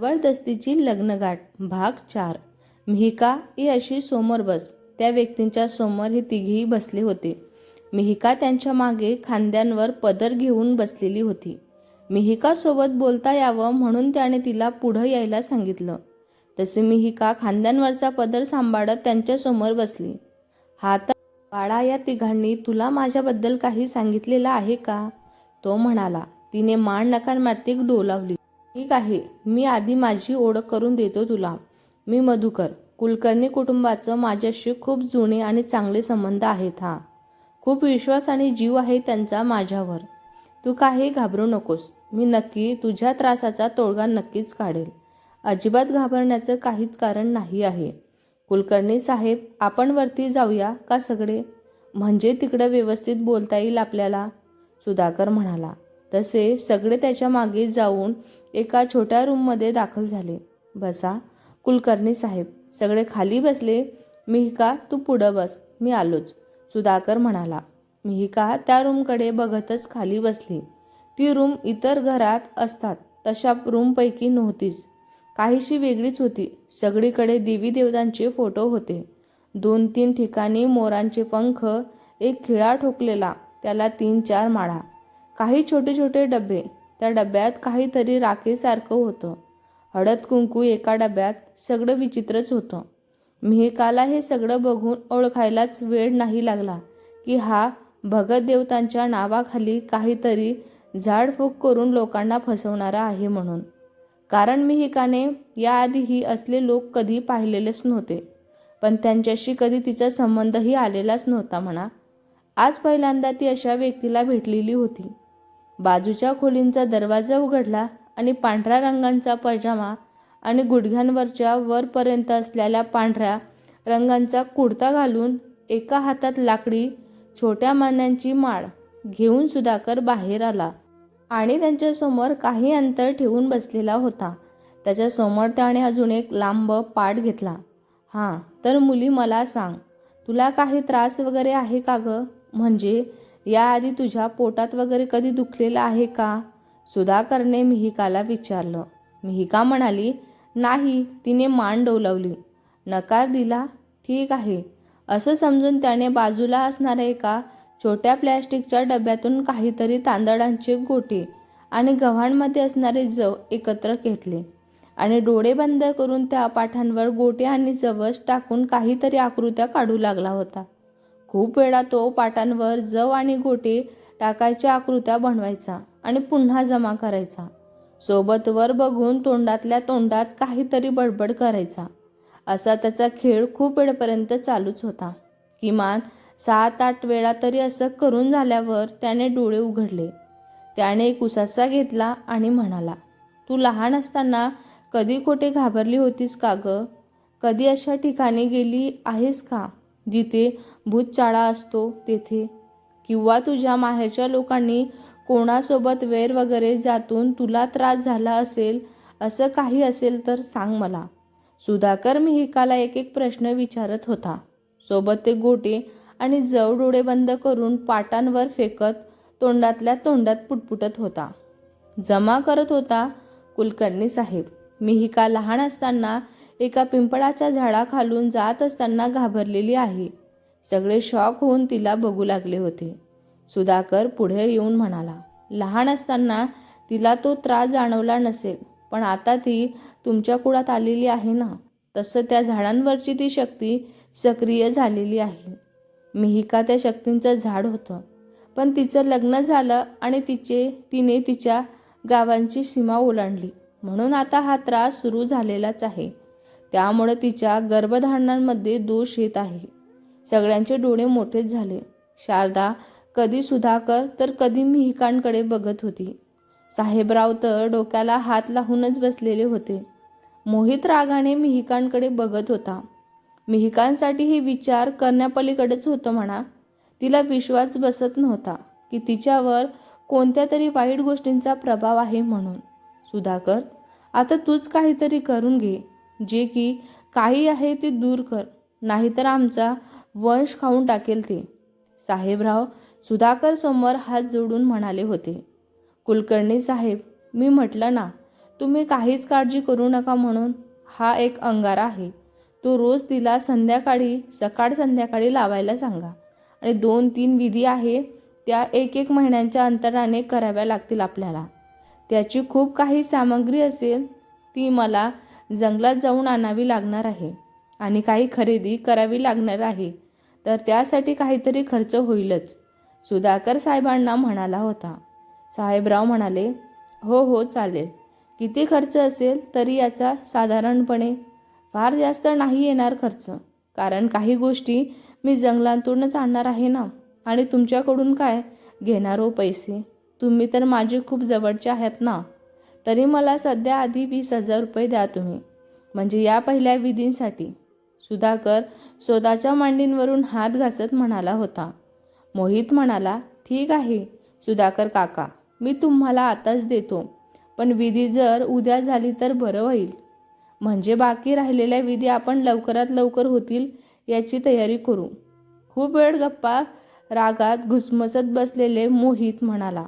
जबरदस्तीची लग्नगाठ भाग चार. मिहिका ही अशी समोर बस. त्या व्यक्तींच्या समोर हे तिघेही बसले होते. मिहिका त्यांच्या मागे खांद्यांवर पदर घेऊन बसलेली होती. मिहिका सोबत बोलता यावं म्हणून त्याने तिला पुढं यायला सांगितलं. तसे मिहिका खांद्यांवरचा पदर सांभाळत त्यांच्यासमोर बसली. हा तर बाळा या तिघांनी तुला माझ्याबद्दल काही सांगितलेलं आहे का? तो म्हणाला. तिने मान नकारमातिक डोलावली. ठीक आहे मी आधी माझी ओळख करून देतो तुला. मी मधुकर. कुलकर्णी कुटुंबाचं माझ्याशी खूप जुने आणि चांगले संबंध आहेत हा. खूप विश्वास आणि जीव आहे त्यांचा माझ्यावर. तू काही घाबरू नकोस. मी नक्की तुझ्या त्रासाचा तोडगा नक्कीच काढेल. अजिबात घाबरण्याचं काहीच कारण नाही आहे. कुलकर्णी साहेब आपण वरती जाऊया का सगळे? म्हणजे तिकडं व्यवस्थित बोलता येईल आपल्याला? सुधाकर म्हणाला. तसे सगळे त्याच्यामागे जाऊन एका छोट्या रूममध्ये दाखल झाले. बसा कुलकर्णी साहेब. सगळे खाली बसले. मिहिका तू पुढं बस. मी आलोच. सुधाकर म्हणाला. मिहिका त्या रूमकडे बघतच खाली बसली. ती रूम इतर घरात असतात तशा रूमपैकी नव्हतीच. काहीशी वेगळीच होती. सगळीकडे देवी देवतांचे फोटो होते. दोन तीन ठिकाणी मोरांचे पंख एक खिळा ठोकलेला त्याला तीन चार माळा. काही छोटे छोटे डबे. त्या डब्यात काहीतरी राखेसारखं होतं. हळद कुंकू एका डब्यात सगळं विचित्रच होतं. मिहिकाला हे सगळं बघून ओळखायलाच वेळ नाही लागला की हा भगत देवतांच्या नावाखाली काहीतरी झाडफूक करून लोकांना फसवणारा आहे म्हणून. कारण मिहिकाने याआधीही असले लोक कधी पाहिलेलेच नव्हते पण त्यांच्याशी कधी तिचा संबंधही आलेलाच नव्हता म्हणा. आज पहिल्यांदा ती अशा व्यक्तीला भेटलेली होती. बाजूच्या खोलींचा दरवाजा उघडला आणि पांढऱ्या रंगांचा पजामा आणि गुडघ्यांवरच्या वरपर्यंत असलेल्या पांढऱ्या रंगांचा कुडता घालून एका हातात लाकडी छोट्या मान्यांची माळ घेऊन सुधाकर बाहेर आला. आणि त्यांच्यासमोर काही अंतर ठेवून बसलेला होता. त्याच्यासमोर त्याने अजून एक लांब पाठ घेतला. हां तर मुली मला सांग. तुला काही त्रास वगैरे आहे का गं? म्हणजे याआधी तुझ्या पोटात वगैरे कधी दुखलेलं आहे का? सुधाकरने मिहिकाला विचारलं. मिहिका म्हणाली नाही तिने मान डोलावली. नकार दिला? ठीक आहे. असं समजून त्याने बाजूला असणाऱ्या एका छोट्या प्लॅस्टिकच्या डब्यातून काहीतरी तांदळांचे गोटे आणि गव्हाणमध्ये असणारे जव एकत्र घेतले आणि डोळे बंद करून त्या पाठांवर गोटे आणि जवस टाकून काहीतरी आकृत्या काढू लागला होता. खूप वेळा तो पाटांवर जव आणि गोटे टाकायच्या आकृत्या बनवायचा आणि पुन्हा जमा करायचा. सोबत वर बघून तोंडातल्या तोंडात काहीतरी बडबड करायचा. असा त्याचा खेळ खूप वेळपर्यंत चालूच होता. किमान सात आठ वेळा तरी असं करून झाल्यावर त्याने डोळे उघडले. त्याने एक उसासा घेतला आणि म्हणाला तू लहान असताना कधी खोटे घाबरली होतीस का ग? कधी अशा ठिकाणी गेली आहेस का जिथे भूतचाळा असतो तेथे. किंवा तुझ्या माहेरच्या लोकांनी कोणासोबत वेर वगैरे जातून तुला त्रास झाला असेल असं काही असेल तर सांग मला. सुधाकर मिहिकाला एक एक प्रश्न विचारत होता. सोबत ते गोटे आणि जव डोळे बंद करून पाटांवर फेकत तोंडातल्या तोंडात पुटपुटत होता. जमा करत होता कुलकर्णी साहेब. मिहिका लहान असताना एका पिंपळाच्या झाडाखालून जात असताना घाबरलेली आहे. सगळे शॉक होऊन तिला बघू लागले होते. सुधाकर पुढे येऊन म्हणाला लहान असताना तिला तो त्रास जाणवला नसेल पण आता ती तुमच्या कुळात आलेली आहे ना? तसं त्या झाडांवरची ती शक्ती सक्रिय झालेली आहे. मिहिका त्या शक्तींचं झाड होतं. पण तिचं लग्न झालं आणि तिचे तिने तिच्या गावांची सीमा ओलांडली. म्हणून आता हा त्रास सुरू झालेलाच आहे. त्यामुळे तिच्या गर्भधारणांमध्ये दोष येत आहे. सगळ्यांचे डोळे मोठेच झाले. शारदा कधी सुधाकर? तर कधी मिहिकांकडे बघत होती. साहेबराव तर डोक्याला हात लावूनच बसलेले होते. मोहित रागाने मिहिकांकडे बघत होता. मिहिकांसाठी हे विचार करण्यापलीकडेच होतं म्हणा. तिला विश्वास बसत नव्हता की तिच्यावर कोणत्या तरी वाईट गोष्टींचा प्रभाव आहे म्हणून. सुधाकर आता तूच काहीतरी करून घे. जे की काही आहे ते दूर कर. नाहीतर आमचा वंश खाऊन टाकेल ते. साहेबराव सुधाकर समोर हात जोडून म्हणाले होते कुलकर्णी साहेब मी म्हटलं ना तुम्ही काहीच काळजी करू नका म्हणून. हा एक अंगारा आहे. तो रोज तिला संध्याकाळी सकाळ संध्याकाळी लावायला सांगा. आणि दोन तीन विधी आहे त्या एक एक महिन्यांच्या अंतराने कराव्या लागतील आपल्याला. त्याची खूप काही सामग्री असेल ती मला जंगलात जाऊन आणावी लागणार आहे. आणि काही खरेदी करावी लागणार आहे. तर त्यासाठी काहीतरी खर्च होईलच सुधाकर साहेबांना म्हणाला होता. साहेबराव म्हणाले हो हो चालेल. किती खर्च असेल तरी याचा साधारणपणे फार जास्त नाही येणार खर्च. कारण काही गोष्टी मी जंगलातूनच आणणार आहे ना. आणि तुमच्याकडून काय? घेणार हो पैसे. तुम्ही तर माझे खूप जवळचे आहात ना. तरी मला सध्या आधी वीस हजार रुपये द्या तुम्ही. म्हणजे या पहिल्या विधींसाठी. सुधाकर स्वतःच्या मांडींवरून हात घासत म्हणाला होता. मोहित म्हणाला ठीक आहे सुधाकर काका मी तुम्हाला आताच देतो पण विधी जर उद्या झाली तर बरं होईल. म्हणजे बाकी राहिलेल्या विधी आपण लवकरात लवकर होतील याची तयारी करू. खूप वेळ गप्पा रागात घुसमसत बसलेले मोहित म्हणाला.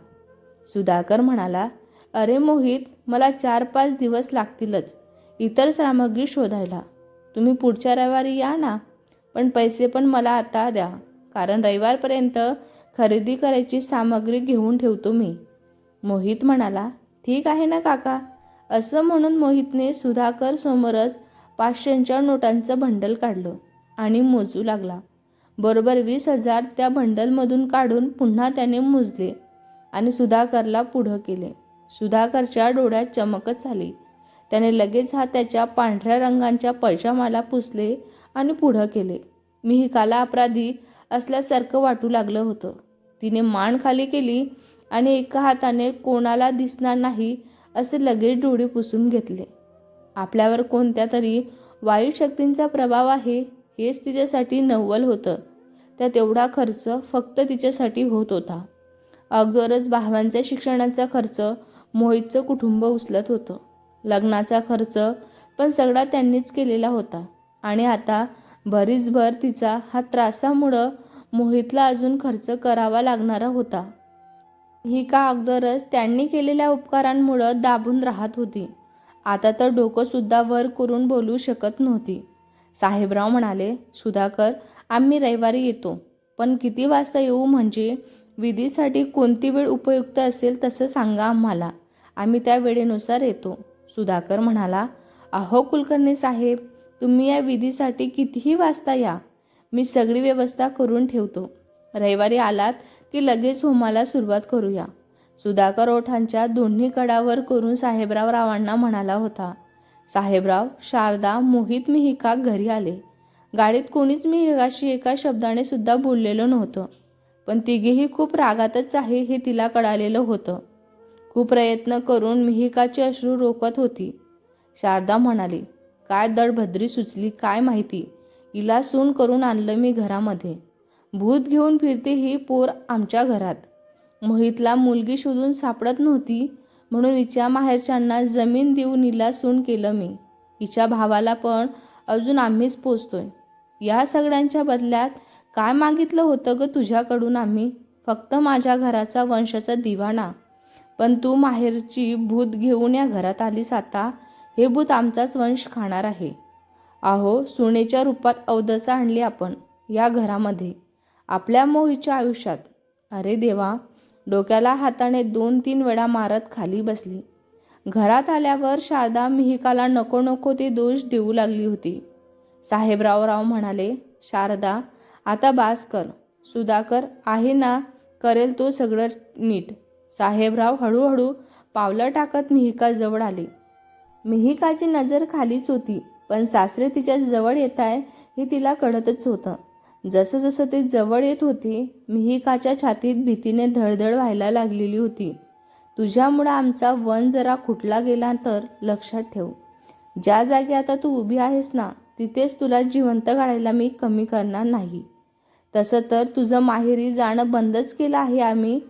सुधाकर म्हणाला अरे मोहित मला चार पाच दिवस लागतीलच इतर सामग्री शोधायला. तुम्ही पुढच्या रविवारी या ना. पण पैसे पण मला आता द्या. कारण रविवारपर्यंत खरेदी करायची सामग्री घेऊन ठेवतो मी. मोहित म्हणाला ठीक आहे ना काका. असं म्हणून मोहितने सुधाकर समोरच पाचशेच्या नोटांचं बंडल काढलं आणि मोजू लागला. बरोबर वीस हजार त्या बंडलमधून काढून पुन्हा त्याने मोजले आणि सुधाकरला पुढं केले. सुधाकरच्या डोळ्यात चमकच झाली त्याने लगेच हा त्याच्या पांढऱ्या रंगांच्या पैशामाला पुसले आणि पुढं केले. मी काला अपराधी असल्यासारखं वाटू लागलं होतं. तिने मान खाली केली आणि एका हाताने कोणाला दिसणार नाही असे लगेच डोळे पुसून घेतले. आपल्यावर कोणत्या तरी वाईट शक्तींचा प्रभाव आहे हेच तिच्यासाठी नव्वल होतं. त्या तेवढा खर्च फक्त तिच्यासाठी होत होता. अगोदरच भावांच्या शिक्षणाचा खर्च मोहितचं कुटुंब उचलत होतं. लग्नाचा खर्च पण सगळा त्यांनीच केलेला होता. आणि आता भरीसभर तिचा हा त्रासामुळं मोहितला अजून खर्च करावा लागणारा होता. ही का अगोदरच त्यांनी केलेल्या उपकारांमुळं दाबून राहत होती. आता तर डोकंसुद्धा वर करून बोलू शकत नव्हती. साहेबराव म्हणाले सुधाकर आम्ही रविवारी येतो. पण किती वाजता येऊ म्हणजे विधीसाठी कोणती वेळ उपयुक्त असेल तसं सांगा आम्हाला. आम्ही त्या वेळेनुसार येतो. सुधाकर म्हणाला अहो कुलकर्णी साहेब तुम्ही या विधीसाठी कितीही वाजता या. मी सगळी व्यवस्था करून ठेवतो. रविवारी आलात की लगेच होमाला सुरुवात करूया. सुधाकर ओठांच्या दोन्ही कडावर करून साहेबराव रावांना म्हणाला होता साहेबराव शारदा मोहित मिहिका घरी आले. गाडीत कोणीच मिहिकाशी एका शब्दाने सुद्धा बोललेलं नव्हतं. पण तिघेही खूप रागातच आहे हे तिला कळालेलं होतं. खूप प्रयत्न करून मिहिकाचे अश्रू रोखत होती. शारदा म्हणाली काय दडभद्री सुचली काय माहिती? हिला सून करून आणलं मी घरामध्ये. भूत घेऊन फिरते ही पोर आमच्या घरात. मोहितला मुलगी शोधून सापडत नव्हती म्हणून हिच्या माहेरच्यांना जमीन देऊन हिला सून केलं मी. हिच्या भावाला पण अजून आम्हीच पोचतोय या सगळ्यांच्या बदल्यात काय मागितलं होतं ग तुझ्याकडून आम्ही? फक्त माझ्या घराचा वंशाचा दिवाणा. पण तू माहेरची भूत घेऊन या घरात आलीस आता. हे भूत आमचाच वंश खाणार आहे. अहो सुनेच्या रूपात अवदसा आणली आपण या घरामध्ये. आपल्या मोहीच्या आयुष्यात. अरे देवा डोक्याला हाताने दोन तीन वेळा मारत खाली बसली. घरात आल्यावर शारदा मिहिकाला नको नको ते दोष देऊ लागली होती. साहेबरावराव म्हणाले शारदा आता बास कर. सुधाकर आहे ना करेल तो सगळं नीट. साहेबराव हळूहळू पावलं टाकत मिहिकाजवळ आले. मिहिकाची नजर खालीच होती पण सासरे तिच्या जवळ येत आहे हे तिला कळतच होतं. जसं जसं ते जवळ येत होते मिहिकाच्या छातीत भीतीने धडधड व्हायला लागलेली होती. तुझ्यामुळं आमचा वन जरा खुटला गेला तर लक्षात ठेव. ज्या जागी आता तू उभी आहेस ना तिथेच तुला जिवंत काढायला मी कमी करणार नाही. तसं तर तुझं माहेरी जाणं बंदच केलं आहे आम्ही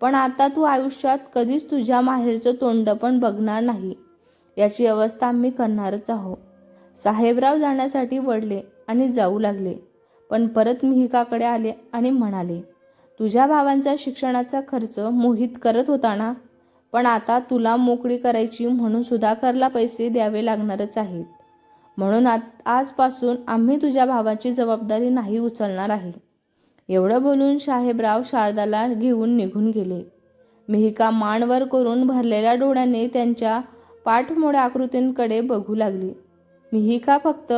पण आता तू आयुष्यात कधीच तुझ्या माहेरचं तोंड पण बघणार नाही. याची अवस्था आम्ही करणारच आहो. साहेबराव जाण्यासाठी वडले आणि जाऊ लागले. पण परत मिहिकाकडे आले आणि म्हणाले तुझ्या भावांचा शिक्षणाचा खर्च मोहित करत होता ना? पण आता तुला मोकळी करायची म्हणून सुधाकरला पैसे द्यावे लागणारच आहेत. म्हणून आत आजपासून आम्ही तुझ्या भावाची जबाबदारी नाही उचलणार आहे. एवढं बोलून साहेबराव शारदाला घेऊन निघून गेले. मिहिका मानवर करून भरलेल्या डोळ्याने त्यांच्या पाठमोड्या आकृतींकडे बघू लागली. मिहिका फक्त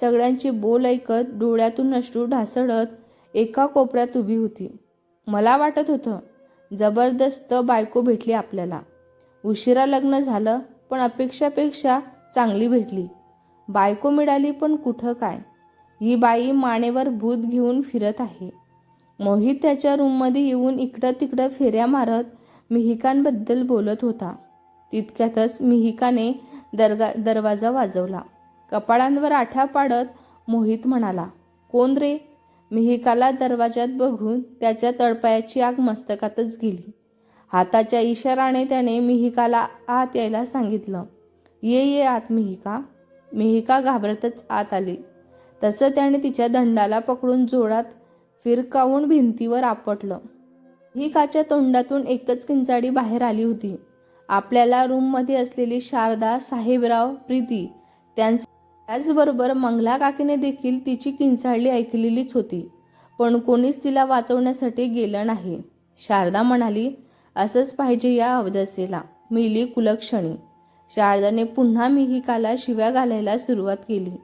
सगळ्यांची बोल ऐकत डोळ्यातून अश्रू ढासळत एका कोपऱ्यात उभी होती. मला वाटत होतं जबरदस्त बायको भेटली आपल्याला. उशिरा लग्न झालं पण अपेक्षापेक्षा चांगली भेटली. बायको मिळाली पण कुठं काय? ही बाई मानेवर भूत घेऊन फिरत आहे. मोहित त्याच्या रूममध्ये येऊन इकडं तिकडं फेऱ्या मारत मिहिकांबद्दल बोलत होता. तितक्यातच मिहिकाने दरगा दरवाजा वाजवला. कपाळांवर आठ्या पाडत मोहित म्हणाला कोण रे मिहिकाला दरवाजात बघून त्याच्या तळपायाची आग मस्तकातच गेली. हाताच्या इशाराने त्याने मिहिकाला आत यायला सांगितलं ये ये आत मिहिका. मिहिका घाबरतच आत आली तसं त्याने तिच्या दंडाला पकडून जोडात फिरकावून भिंतीवर आपटलं. मिहिकाच्या तोंडातून एकच किंचाडी बाहेर आली होती. आपल्याला रूममध्ये असलेली शारदा साहेबराव प्रीती त्यांचं त्याचबरोबर मंगला काकीने देखील तिची किंचाळली ऐकलेलीच होती पण कोणीच तिला वाचवण्यासाठी गेलं नाही. शारदा म्हणाली असंच पाहिजे या अवदसेला. मिली कुलक्षणी. शारदाने पुन्हा मिहिकाला शिव्या घालायला सुरुवात केली.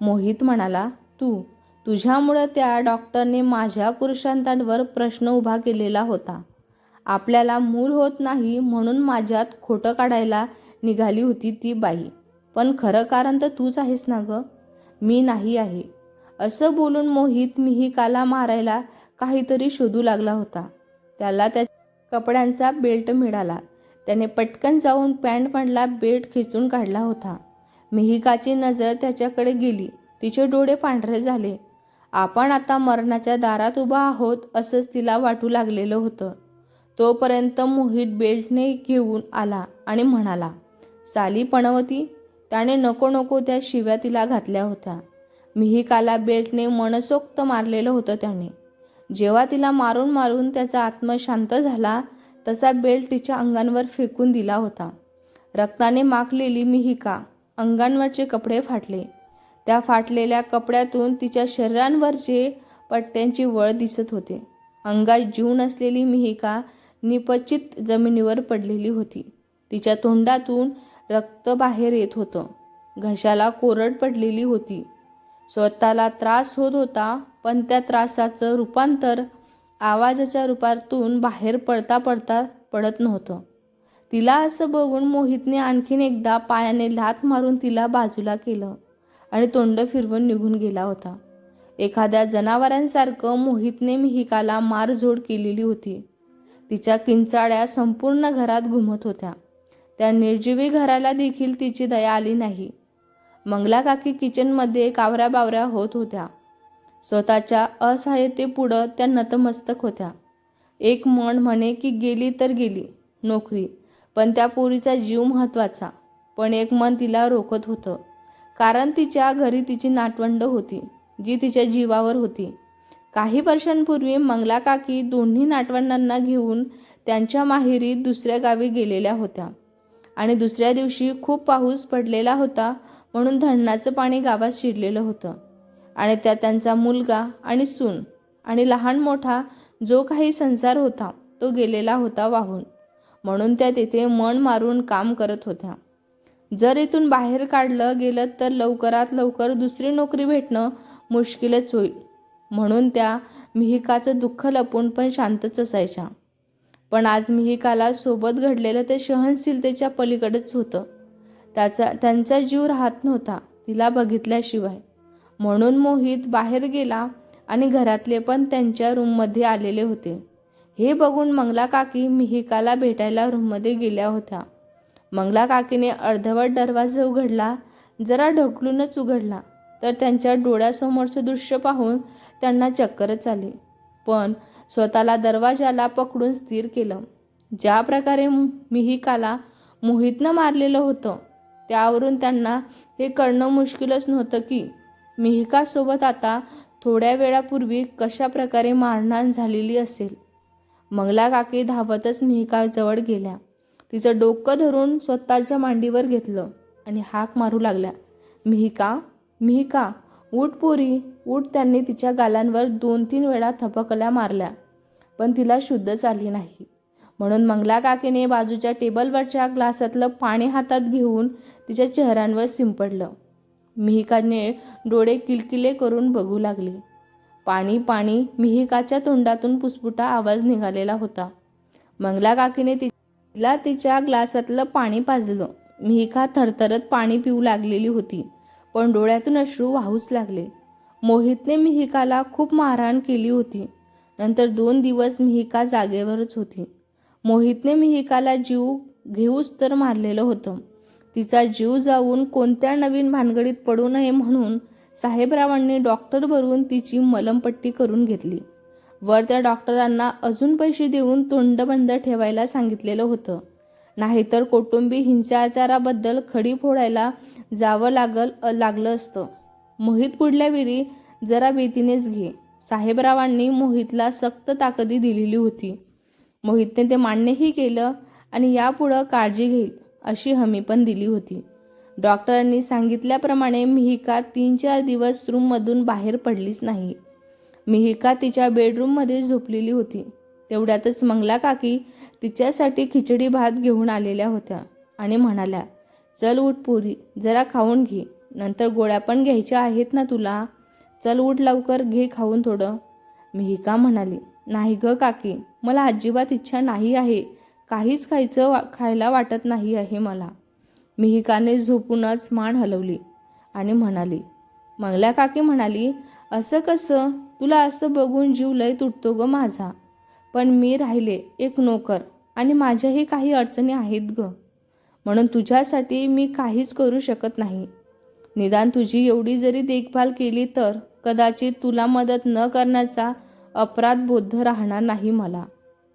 मोहित म्हणाला तू तुझ्यामुळं त्या डॉक्टरने माझ्या पुरुषांतांवर प्रश्न उभा केलेला होता. आपल्याला मूल होत नाही म्हणून माझ्यात खोटं काढायला निघाली होती ती बाई. पण खरं कारण तर तूच आहेस ना गं? मी नाही आहे. असं बोलून मोहित मिहिकाला मारायला काहीतरी शोधू लागला होता. त्याला त्या कपड्यांचा बेल्ट मिळाला. त्याने पटकन जाऊन पॅन्टमधला बेल्ट खिचून काढला होता. मिहिकाची नजर त्याच्याकडे गेली. तिचे डोळे पांढरे झाले. आपण आता मरणाच्या दारात उभा आहोत असंच तिला वाटू लागलेलं होतं. तोपर्यंत मोहित बेल्टने घेऊन आला आणि म्हणाला साली पणवती त्याने नको नको त्या शिव्या तिला घातल्या होत्या. मिहिकाला बेल्टने मनसोक्त मारलेलं होतं त्याने. जेव्हा तिला मारून मारून त्याचा आत्मा शांत झाला तसा बेल्ट तिच्या अंगांवर फेकून दिला होता. रक्ताने माखलेली मिहिका अंगांवरचे कपडे फाटले. त्या फाटलेल्या कपड्यातून तिच्या शरीरांवरचे पट्ट्यांची वळ दिसत होते. अंगात जीव नसलेली मिहिका निपचित जमिनीवर पडलेली होती. तिच्या तोंडातून रक्त बाहेर येत होतं. घशाला कोरड पडलेली होती. स्वतःला त्रास होत होता पण त्या त्रासाचं रूपांतर आवाजाच्या रूपातून बाहेर पडता पडता पडत नव्हतं. तिला असं बघून मोहितने आणखीन एकदा पायाने लाथ मारून तिला बाजूला केलं. आणि तोंड फिरवून निघून गेला होता. एखाद्या जनावरांसारखं मोहितने मिहिकाला मारझोड केलेली होती. तिच्या किंचाळ्या संपूर्ण घरात घुमत होत्या. त्या निर्जीवी घराला देखील तिची दया आली नाही. मंगला काकी किचनमध्ये कावऱ्या बावऱ्या होत होत्या. स्वतःच्या असहाय्यतेपुढं त्या नतमस्तक होत्या. एक मन म्हणे की गेली तर गेली नोकरी पण त्या पोरीचा जीव महत्त्वाचा. पण एक मन तिला रोखत होतं. कारण तिच्या घरी तिची नाटवंड होती जी तिच्या जीवावर होती. काही वर्षांपूर्वी मंगला काकी दोन्ही नाटवंडांना घेऊन त्यांच्या माहेरी दुसऱ्या गावी गेलेल्या होत्या. आणि दुसऱ्या दिवशी खूप पाऊस पडलेला होता म्हणून धरणाचं पाणी गावात शिरलेलं होतं. आणि त्या त्यांचा मुलगा आणि सून आणि लहान मोठा जो काही संसार होता तो गेलेला होता वाहून. म्हणून त्या तिथे मन मारून काम करत होत्या. जर इथून बाहेर काढलं गेलं तर लवकरात लवकर दुसरी नोकरी भेटणं मुश्किलच होईल. म्हणून त्या मिहिकाचं दुःख लपून पण शांतच असायच्या. पण आज मिहिकाला सोबत घडलेलं ते सहनशीलतेच्या पलीकडेच होतं. त्याचा त्यांचा जीव राहत नव्हता तिला बघितल्याशिवाय. म्हणून मोहित बाहेर गेला आणि घरातले पण त्यांच्या रूममध्ये आलेले होते. हे बघून मंगला काकी मिहिकाला भेटायला रूममध्ये गेल्या होत्या. मंगला काकीने अर्धवट दरवाजा उघडला. जरा ढकलूनच उघडला. तर त्यांच्या डोळ्यासमोरचं दृश्य पाहून त्यांना चक्करच आली. पण स्वतःला दरवाजाला पकडून स्थिर केलं. ज्या प्रकारे मिहिकाला मोहितनं मारलेलं होतं त्यावरून त्यांना हे कळणं मुश्किलच नव्हतं की मिहिकासोबत आता थोड्या वेळापूर्वी कशा प्रकारे मारहाण झालेली असेल. मंगला काकी धावतच मिहिकाजवळ गेल्या. तिचं डोकं धरून स्वतःच्या मांडीवर घेतलं आणि हाक मारू लागल्या. मिहिका मिहिका उठ पोरी उठ त्यांनी तिच्या गालांवर दोन तीन वेळा थपकल्या मारल्या पण तिला शुद्धच आली नाही. म्हणून मंगला काकीने बाजूच्या टेबलवरच्या ग्लासातलं पाणी हातात घेऊन तिच्या चेहऱ्यांवर शिंपडलं मिहिकाने डोळे किलकिले करून बघू लागले. पाणी पाणी मिहिकाच्या तोंडातून पुसपुटा आवाज निघालेला होता. मंगला काकीने तिला तिच्या ग्लासातलं पाणी पाजलं. मिहिका थरथरत पाणी पिऊ लागलेली होती पण डोळ्यातून अश्रू वाहूच लागले. मोहितने मिहिकाला खूप मारहाण केली होती. नंतर दोन दिवस मिहिका जागेवरच होती. मोहितने मिहिकाला जीव घेऊच तर मारलेलं होतं. तिचा जीव जाऊन कोणत्या नवीन भानगडीत पडू नये म्हणून साहेबरावांनी डॉक्टर भरून तिची मलमपट्टी करून घेतली. वर त्या डॉक्टरांना अजून पैसे देऊन तोंड बंद ठेवायला सांगितलेलं होतं. नाहीतर कौटुंबी हिंसाचाराबद्दल खडी फोडायला जावं लागल लागलं असतं. मोहित पुढल्या वेळी जरा भीतीनेच घे. साहेबरावांनी मोहितला सक्त ताकदी दिलेली होती. मोहितने ते मान्यही केलं आणि यापुढं काळजी घेईल अशी हमी पण दिली होती. डॉक्टरांनी सांगितल्याप्रमाणे मिहिका तीन चार दिवस रूममधून बाहेर पडलीच नाही. मिहिका तिच्या बेडरूममध्ये झोपलेली होती. तेवढ्यातच मंगला काकी तिच्यासाठी खिचडी भात घेऊन आलेल्या होत्या आणि म्हणाल्या चल उठ पोरी जरा खाऊन घे. नंतर गोळ्या पण घ्यायच्या आहेत ना तुला? चल उठ लवकर घे खाऊन थोडं. मिहिका म्हणाली नाही ग काकी मला अजिबात इच्छा नाही आहे. काहीच खायचं वा खायला वाटत नाही आहे मला. मिहिकाने झोपूनच मान हलवली आणि म्हणाली मंगला काकी म्हणाली असं कसं? तुला असं बघून जीव लय तुटतो ग माझा. पण मी राहिले एक नोकर आणि माझ्याही काही अडचणी आहेत ग. म्हणून तुझ्यासाठी मी काहीच करू शकत नाही. निदान तुझी एवढी जरी देखभाल केली तर कदाचित तुला मदत न करण्याचा अपराध बोद्ध राहणार नाही मला.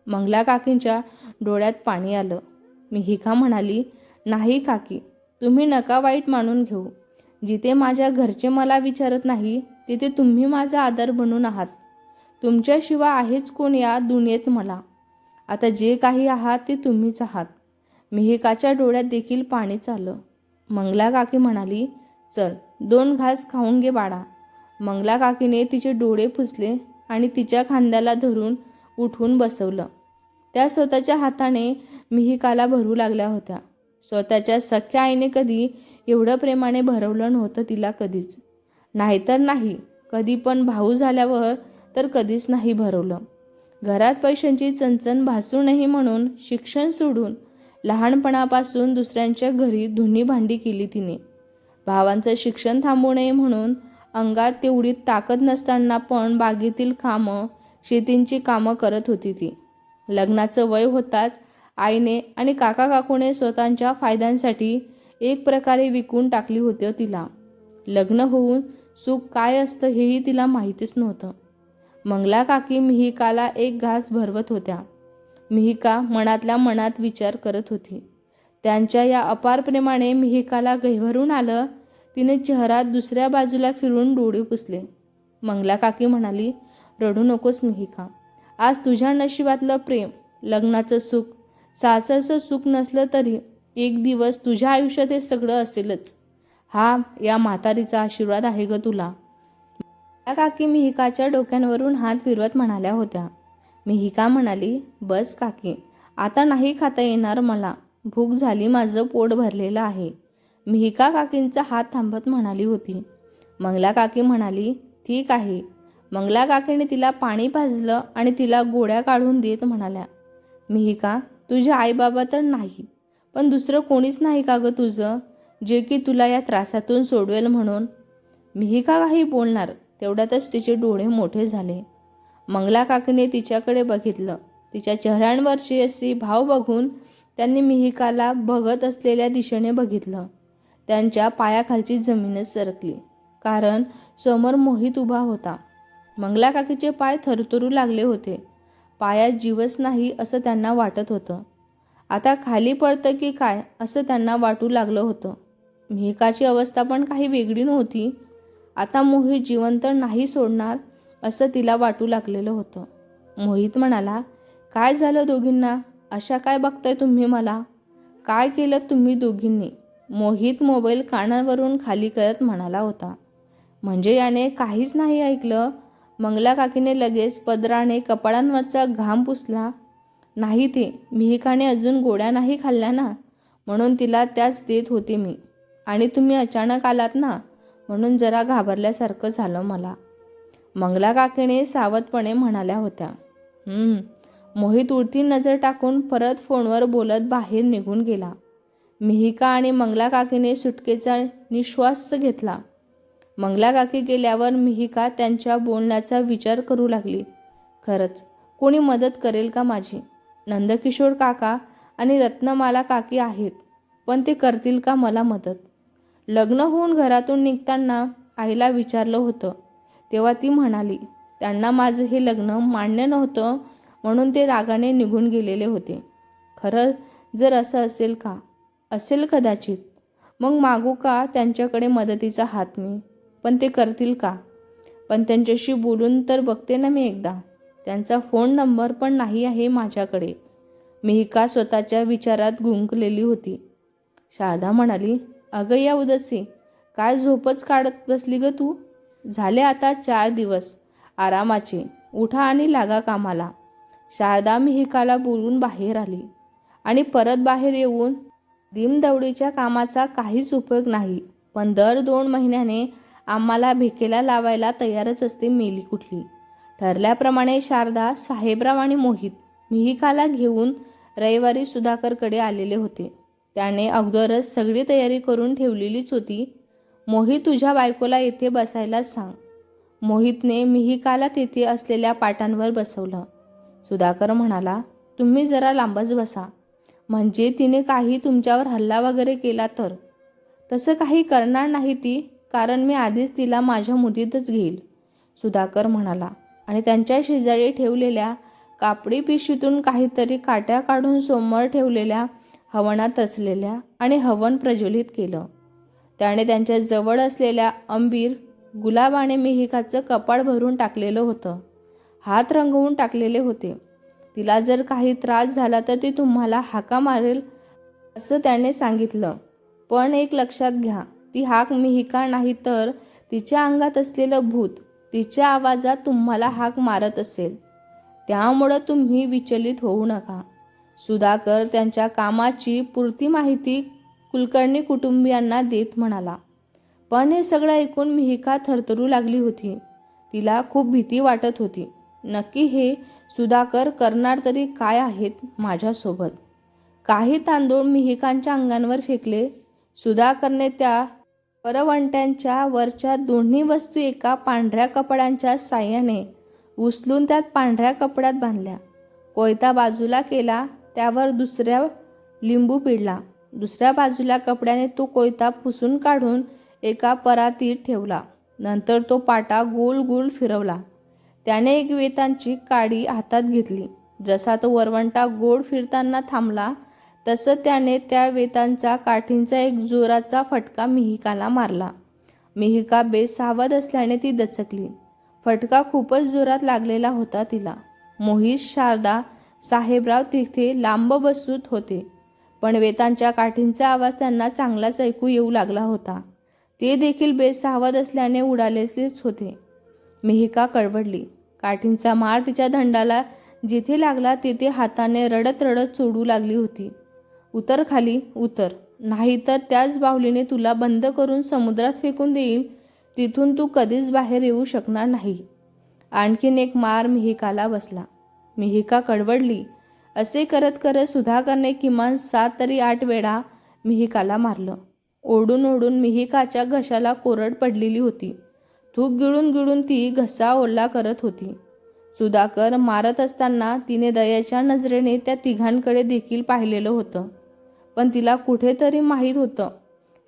मंगला काकींच्या डोळ्यात पाणी आलं. मी हिका म्हणाली? नाही काकी तुम्ही नका वाईट मानून घेऊ. जिथे माझ्या घरचे मला विचारत नाही तिथे तुम्ही माझा आदर बनून आहात. तुमच्याशिवाय आहेच कोण या दुनियेत मला? आता जे काही आहात ते तुम्हीच आहात. मिहिकाच्या डोळ्यात देखील पाणीच आलं मंगला काकी म्हणाली चल दोन घास खाऊन घे बाळा. मंगला काकीने तिचे डोळे पुसले आणि तिच्या खांद्याला धरून उठवून बसवलं. त्या स्वतःच्या हाताने मिहिकाला भरू लागल्या होत्या. स्वतःच्या सख्या आईने कधी एवढं प्रेमाने भरवलं नव्हतं तिला कधीच. नाहीतर नाही. कधी पण भाऊ झाल्यावर तर कधीच नाही भरवलं. घरात पैशांची चणचण भासू नये म्हणून शिक्षण सोडून लहानपणापासून दुसऱ्यांच्या घरी धुनी भांडी केली तिने. भावांचं शिक्षण थांबू नये म्हणून अंगात तेवढी ताकद नसताना पण बागेतील कामं शेतींची कामं करत होती ती. लग्नाचं वय होताच आईने आणि काका काकूने स्वतःच्या फायद्यांसाठी एक प्रकारे विकून टाकली होती तिला. लग्न होऊन सुख काय असतं हेही तिला माहितीच नव्हतं. मंगला काकी मिहिकाला एक घास भरवत होत्या. मिहिका मनातल्या मनात विचार करत होती. त्यांच्या या अपार प्रेमाने मिहिकाला गहिवरून आलं तिने चेहरा दुसऱ्या बाजूला फिरून डोळे पुसले. मंगला काकी म्हणाली रडू नकोस मिहिका. आज तुझ्या नशिबातलं प्रेम लग्नाचं सुख सासरचं सुख नसलं तरी एक दिवस तुझ्या आयुष्यात हे सगळं असेलच. हा या म्हातारीचा आशीर्वाद आहे ग तुला. त्या काकी मिहिकाच्या डोक्यांवरून हात फिरवत म्हणाल्या होत्या. मिहिका म्हणाली बस काकी आता नाही खाता येणार मला. भूक झाली माझं पोट भरलेलं आहे. मिहिका काकींचा हात थांबत म्हणाली होती. मंगला काकी म्हणाली ठीक आहे. मंगला काकीने तिला पाणी भाजलं आणि तिला गोळ्या काढून देत म्हणाल्या. मिहिका तुझे आईबाबा तर नाही पण दुसरं कोणीच नाही का गं तुझं? जे की तुला या त्रासातून सोडवेल म्हणून. मिहिका काही बोलणार? तेवढ्यातच तिचे डोळे मोठे झाले. मंगला काकीने तिच्याकडे बघितलं. तिच्या चेहऱ्यांवरची अशी भाव बघून त्यांनी मिहिकाला बघत असलेल्या दिशेने बघितलं. त्यांच्या पायाखालची जमीनच सरकली. कारण समोर मोहित उभा होता. मंगला काकीचे पाय थरथरू लागले होते. पायात जीवच नाही असं त्यांना वाटत होतं. आता खाली पडतं की काय असं त्यांना वाटू लागलं होतं. मेहकाची अवस्था पण काही वेगळी नव्हती. आता मोहित जिवंत नाही सोडणार असं तिला वाटू लागलेलं होतं. मोहित म्हणाला काय झालं दोघींना? अशा काय बघताय तुम्ही मला? काय केलं तुम्ही दोघींनी? मोहित मोबाईल कानावरून खाली करत म्हणाला होता. म्हणजे याने काहीच नाही ऐकलं? मंगला काकीने लगेच पदराने कपाळांवरचा घाम पुसला. नाही ते मिहिकाने अजून गोळ्या नाही खाल्ल्या ना? म्हणून तिला त्याच देत होते मी. आणि तुम्ही अचानक आलात ना? म्हणून जरा घाबरल्यासारखं झालं मला. मंगला काकीने सावधपणे म्हणाल्या होत्या मोहित उडती नजर टाकून परत फोनवर बोलत बाहेर निघून गेला. मिहिका आणि मंगला काकीने सुटकेचा निश्वास घेतला. मंगला काकी गेल्यावर मिहिका त्यांच्या बोलण्याचा विचार करू लागली. खरंच कोणी मदत करेल का माझी? नंदकिशोर काका आणि रत्नमाला काकी आहेत पण ते करतील का मला मदत? लग्न होऊन घरातून निघताना आईला विचारलं होतं. तेव्हा ती म्हणाली त्यांना माझं हे लग्न मान्य नव्हतं म्हणून ते रागाने निघून गेलेले होते. खरं जर असं असेल का? असेल कदाचित. मग मागू का त्यांच्याकडे मदतीचा हात मी? पण ते करतील का? पण त्यांच्याशी बोलून तर बघते ना मी एकदा. त्यांचा फोन नंबर पण नाही आहे माझ्याकडे. मिहिका स्वतःच्या विचारात गुंकलेली होती? शारदा म्हणाली अगं या उदसे काय झोपच काढत बसली ग तू. झाले आता चार दिवस. आरामाचे. उठा आणि लागा कामाला. शारदा मिहिकाला बोलून बाहेर आली. आणि परत बाहेर येऊन दिमदवडीच्या कामाचा काहीच उपयोग नाही. पण दर दोन महिन्याने आम्हाला भिकेला लावायला तयारच असते मेली कुठली. ठरल्याप्रमाणे शारदा साहेबराव आणि मोहित मिहिकाला घेऊन रविवारी सुधाकरकडे आलेले होते. त्याने अगोदरच सगळी तयारी करून ठेवलेलीच होती. मोहित तुझ्या बायकोला येथे बसायला सांग. मोहितने मिहिकाला तेथे असलेल्या पाटांवर बसवलं. सुधाकर म्हणाला तुम्ही जरा लांबच बसा. म्हणजे तिने काही तुमच्यावर हल्ला वगैरे केला तर? तसं काही करणार नाही ती कारण मी आधीच तिला माझ्या मुलीतच घेईल. सुधाकर म्हणाला आणि त्यांच्या शेजारी ठेवलेल्या कापडी पिशवीतून काहीतरी काट्या काढून समोर ठेवलेल्या हवनात असलेल्या आणि हवन प्रज्वलित केलं. त्याने त्यांच्या जवळ असलेल्या अंबीर गुलाबाने मिहिकाचं कपाळ भरून टाकलेलं होतं. हात रंगवून टाकलेले होते. तिला जर काही त्रास झाला तर ती तुम्हाला हाका मारेल असं त्याने सांगितलं. पण एक लक्षात घ्या ती हाक मिहिका नाही तर तिच्या अंगात असलेलं भूत तिच्या आवाजात तुम्हाला हाक मारत असेल. त्यामुळं तुम्ही विचलित होऊ नका. सुधाकर त्यांच्या कामाची पुरती माहिती कुलकर्णी कुटुंबियांना देत म्हणाला. पण हे सगळं ऐकून मिहिका थरथरू लागली होती. तिला खूप भीती वाटत होती. नक्की हे सुधाकर करणार तरी काय आहेत माझ्यासोबत? काही तांदूळ मिहिकांच्या अंगांवर फेकले. सुधाकरने त्या परवंट्यांच्या वरच्या दोन्ही वस्तू एका पांढऱ्या कपड्यांच्या साह्याने उचलून त्यात पांढऱ्या कपड्यात बांधल्या. कोयता बाजूला केला. त्यावर दुसऱ्या लिंबू पिळला. दुसऱ्या बाजूला कपड्याने तो कोयता पुसून काढून एका परातीत ठेवला. नंतर तो पाटा गोल गोल फिरवला. त्याने एक वेतांची काडी हातात घेतली. जसा तो वरवंटा गोड फिरताना थांबला तसं त्याने त्या वेतांचा काठींचा एक जोराचा फटका मिहिकाला मारला. मिहिका बेसावध असल्याने ती दचकली. फटका खूपच जोरात लागलेला होता तिला. मोहित शारदा साहेबराव तिथे लांब बसूत होते. पण वेतांच्या काठींचा आवाज त्यांना चांगलाच ऐकू येऊ लागला होता. ते देखील बेसावध असल्याने उडालेच होते. मिहिका कळवडली. काठींचा मार तिच्या दंडाला जिथे लागला तिथे हाताने रडत रडत सोडू लागली होती. उतर खाली उतर. नाहीतर त्याच बाहुलीने तुला बंद करून समुद्रात फेकून देईल तिथून तू कधीच बाहेर येऊ शकणार नाही. आणखीन एक मार मिहिकाला बसला. मिहिका कडवडली. असे करत करत सुधाकरने किमान सात तरी आठ वेळा मिहिकाला मारलं. ओढून ओढून मिहिकाच्या घशाला कोरड पडलेली होती. थूक गिळून गिळून ती घसा ओल्ला करत होती. सुधाकर मारत असताना तिने दयाच्या नजरेने त्या तिघांकडे देखील पाहिलेलं होतं. पण तिला कुठेतरी माहीत होतं.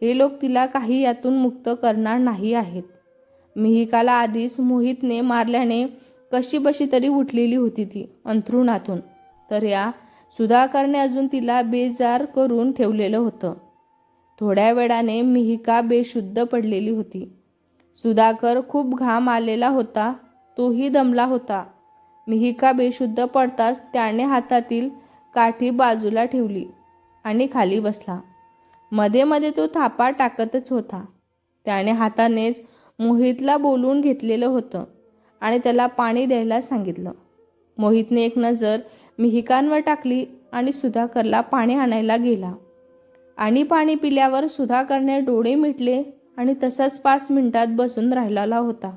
हे लोक तिला काही यातून मुक्त करणार नाही आहेत. मिहिकाला आधीच मोहितने मारल्याने कशी बशी तरी उठलेली होती ती अंथरुणातून. तर या सुधाकरने अजून तिला बेजार करून ठेवलेलं होतं. थोड्या वेळाने मिहिका बेशुद्ध पडलेली होती. सुधाकर खूप घाम आलेला होता तोही दमला होता. मिहिका बेशुद्ध पडताच त्याने हातातील काठी बाजूला ठेवली आणि खाली बसला. मध्ये मध्ये तो थापा टाकतच होता. त्याने हातानेच मोहितला बोलून घेतलेलं होतं. आणि त्याला पाणी द्यायला सांगितलं. मोहितने एक नजर मिहिकांवर टाकली आणि सुधाकरला पाणी आणायला गेला. आणि पाणी पिल्यावर सुधाकरने डोळे मिटले आणि तसाच पाच मिनिटात बसून राहिलेला होता.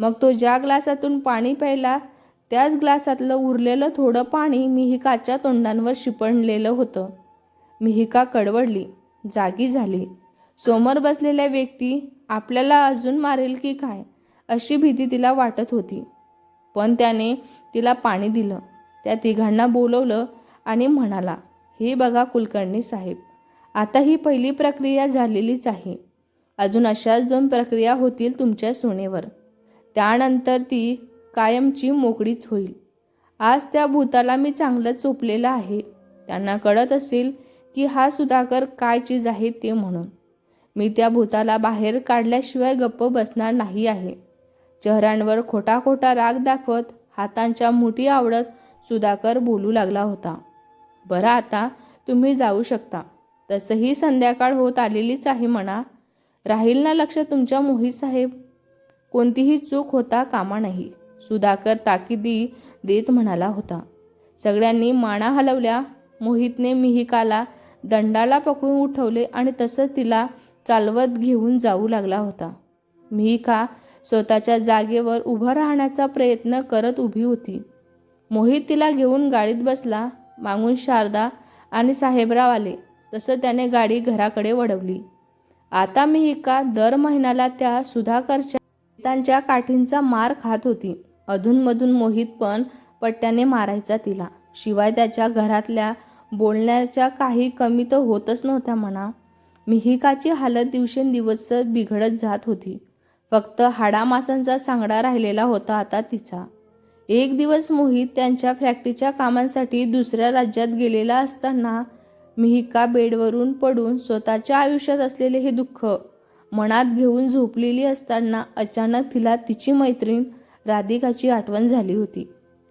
मग तो ज्या ग्लासातून पाणी प्यायला त्याच ग्लासातलं उरलेलं थोडं पाणी मिहिकाच्या तोंडांवर शिपणलेलं होतं. मिहिका कडवडली जागी झाली. समोर बसलेल्या व्यक्ती आपल्याला अजून मारेल की काय? अशी भीती तिला वाटत होती. पण त्याने तिला पाणी दिलं. त्या तिघांना बोलवलं आणि म्हणाला हे बघा कुलकर्णी साहेब आता ही पहिली प्रक्रिया झालेलीच आहे. अजून अशाच दोन प्रक्रिया होतील तुमच्या सोनेवर. त्यानंतर ती कायमची मोकळीच होईल. आज त्या भूताला मी चांगलं चोपलेलं आहे. त्यांना कळत असेल की हा सुधाकर काय चीज आहे ते म्हणून. मी त्या भूताला बाहेर काढल्याशिवाय गप्प बसणार नाही आहे. चेहऱ्यांवर खोटा खोटा राग दाखवत हातांच्या मुठी आवडत सुधाकर बोलू लागला होता. बरं आता तुम्ही जाऊ शकता. तसंही संध्याकाळ होत आलेलीच आहे म्हणा. राहील ना लक्ष तुमच्या मोहित साहेब? कोणतीही चूक होता कामा नाही सुधाकर ताकिदी देत म्हणाला होता. सगळ्यांनी माना हलवल्या. मोहितने मिहिकाला दंडाला पकडून उठवले आणि तसंच तिला चालवत घेऊन जाऊ लागला होता. मिहिका स्वतःच्या जागेवर उभं राहण्याचा प्रयत्न करत उभी होती. मोहित तिला घेऊन गाडीत बसला मागून शारदा आणि साहेबराव आले. तसं त्याने गाडी घराकडे वळवली. आता मिहिका दर महिन्याला त्या सुधाकरच्या त्यांच्या काठींचा मार खात होती. अधूनमधून मोहित पण पट्ट्याने मारायचा तिला. शिवाय त्याच्या घरातल्या बोलण्याच्या काही कमी तर होतच नव्हत्या म्हणा. मिहिकाची हालत दिवसेंदिवस बिघडत जात होती. फक्त हाडामासांचा सांगडा राहिलेला होता आता तिचा. एक दिवस मोहित त्यांच्या फॅक्टरीच्या कामांसाठी दुसऱ्या राज्यात गेलेला असताना मिहिका बेडवरून पडून स्वतःच्या आयुष्यात असलेले हे दुःख मनात घेऊन झोपलेली असताना अचानक तिला तिची मैत्रीण राधिकाची आठवण झाली होती.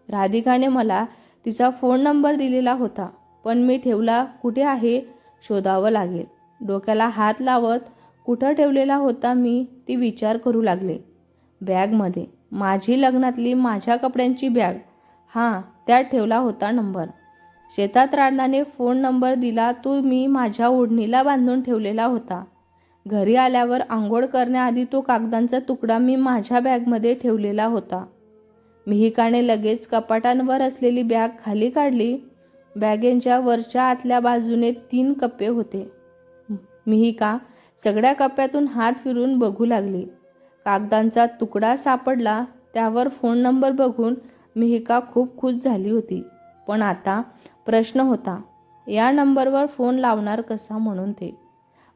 राधिकाने मला तिचा फोन नंबर दिलेला होता पण मी ठेवला कुठे आहे शोधावं लागेल. डोक्याला हात लावत कुठं ठेवलेला होता मी ती विचार करू लागले. बॅगमध्ये माझी लग्नातली माझ्या कपड्यांची बॅग. हां त्यात ठेवला होता नंबर. शेतात राडणाने फोन नंबर दिला तो मी माझ्या ओढणीला बांधून ठेवलेला होता. घरी आल्यावर आंघोळ करण्याआधी तो कागदांचा तुकडा मी माझ्या बॅगमध्ये ठेवलेला होता. मिहिकाने लगेच कपाटांवर असलेली बॅग खाली काढली. बॅगेंच्या वरच्या आतल्या बाजूने तीन कप्पे होते. मिहिका सगळ्या कप्प्यातून हात फिरून बघू लागली. कागदांचा तुकडा सापडला त्यावर फोन नंबर बघून मिहिका खूप खुश झाली होती. पण आता प्रश्न होता या नंबरवर फोन लावणार कसा म्हणून ते.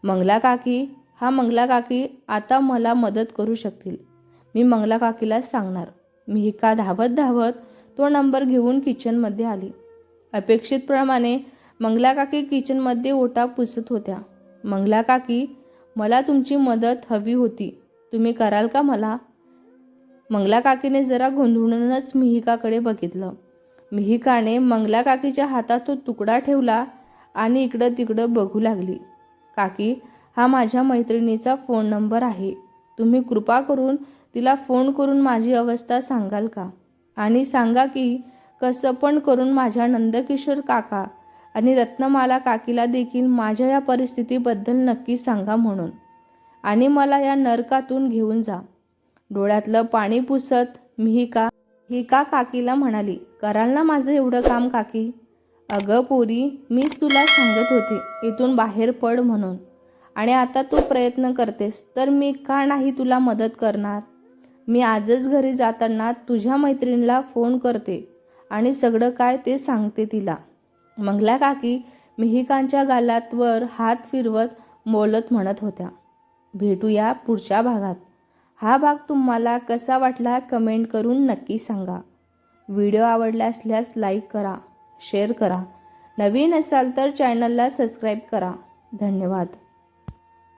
मंगला काकी हा मंगला काकी आता मला मदत करू शकतील. मी मंगला काकीला सांगणार. मिहिका धावत धावत तो नंबर घेऊन किचनमध्ये आली. अपेक्षितप्रमाणे मंगला काकी किचनमध्ये ओटा पुसत होत्या. मंगला काकी मला तुमची मदत हवी होती. तुम्ही कराल का मला? मंगला काकीने जरा गोंधळूनच मिहिकाकडे बघितलं. मिहिकाने मंगला काकीच्या हातात तो तुकडा ठेवला आणि इकडं तिकडं बघू लागली. काकी हा माझ्या मैत्रिणीचा फोन नंबर आहे. तुम्ही कृपा करून तिला फोन करून माझी अवस्था सांगाल का? आणि सांगा की कसं पण करून माझ्या नंदकिशोर काका आणि रत्नमाला काकीला देखील माझ्या या परिस्थितीबद्दल नक्की सांगा म्हणून. आणि मला या नरकातून घेऊन जा. डोळ्यातलं पाणी पुसत मिहिका हिका काकीला म्हणाली. कराल ना माझं एवढं काम काकी? अगं पोरी मीच तुला सांगत होते इथून बाहेर पड म्हणून. आणि आता तू प्रयत्न करतेस तर मी का नाही तुला मदत करणार? मी आजच घरी जाताना तुझ्या मैत्रिणीला फोन करते आणि सगळं काय ते सांगते तिला. मंगला काकी मिहिकांच्या गालात वर हात फिरवत बोलत म्हणत होत्या. भेटूया पुढच्या भागात. हा भाग तुम्हाला कसा वाटला कमेंट करून नक्की सांगा. व्हिडिओ आवडला असल्यास लाईक करा शेअर करा. नवीन असाल तर चॅनलला सबस्क्राईब करा. धन्यवाद.